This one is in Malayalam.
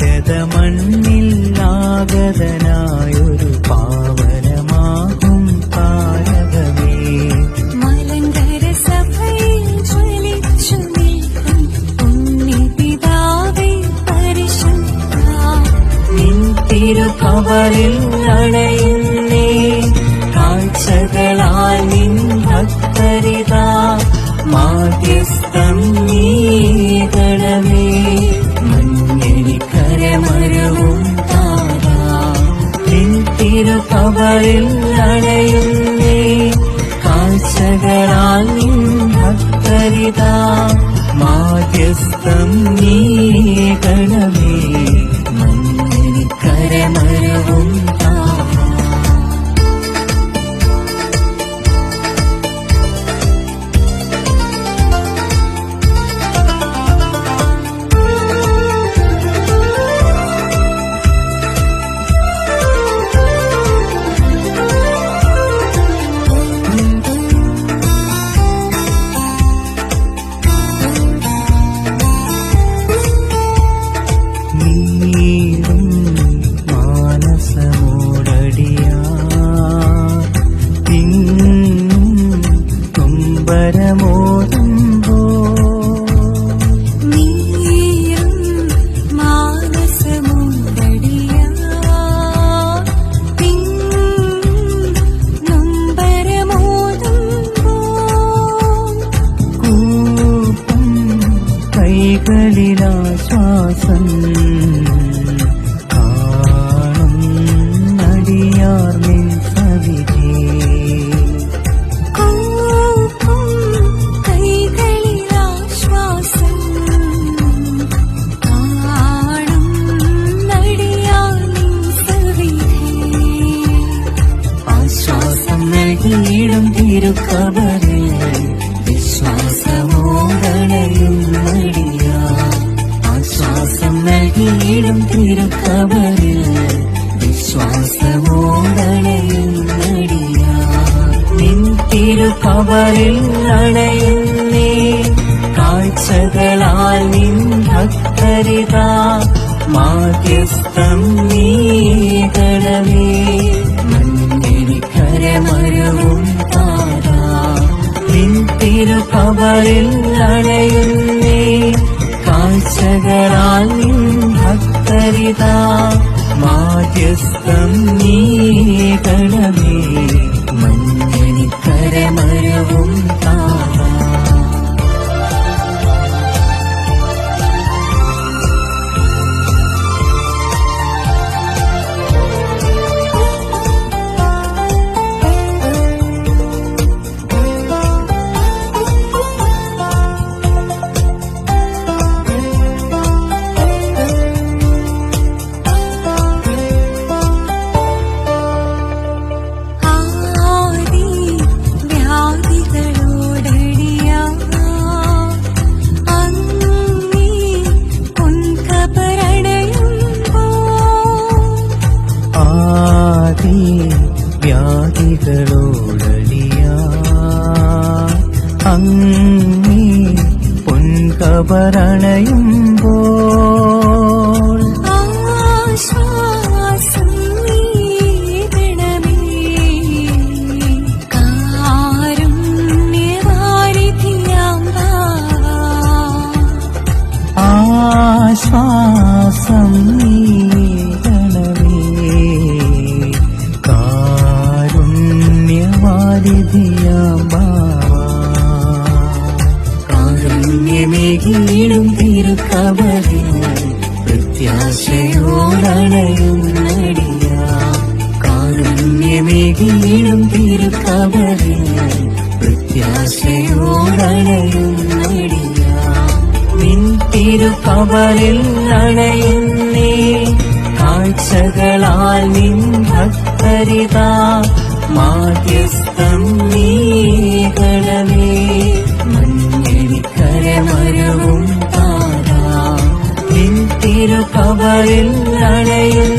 ഭാരത മണ്ണിൽ ആഗതനായൊരു പാവനമാകും താരകമേ. മലങ്കര സഭയിൽ ജ്വലിച്ചു നിൽക്കും പുണ്യപിതാവേ പരിശുദ്ധ. നിൻ തിരുകവറിൽ അണയുന്നേ കാഴ്ചകളാൽ നിൻ തിരുകവറിൽ അടയുന്നേ കാഴ്ചകളാൽ നിൻ ഭക്തരിതാ. മാധ്യസ്ഥം നീകണമേ മഞ്ഞരിക്കരമരവും താരാ തിരുക്കബറിൽ മാധ്യസ്ഥം നീകണമേ മഞ്ഞരിക്കരമരവും താരാ തിരുകവറിൽ അണയുന്നേ കാഴ്ചകളാൽ നിൻ ഭക്തരിതാ. മാധ്യസ്ഥം നീ കടമേ മഞ്ഞണിക്കരമരവും ആദി ஆபரணையும் കാരുണ്യമേകീടും തിരുക്കബറിൽ പ്രത്യാശയോടണയും നടിയ കാരുണ്യമേകീടും തിരുക്കബറിൽ പ്രത്യാശയോടണയും നടിയ നിൻ തിരുക്കബറിൽ അണയുന്നേ കാഴ്ചകളാൽ നിൻ ഭക്തരിതാ. തിരുകവറിൽ അണയുന്നേ.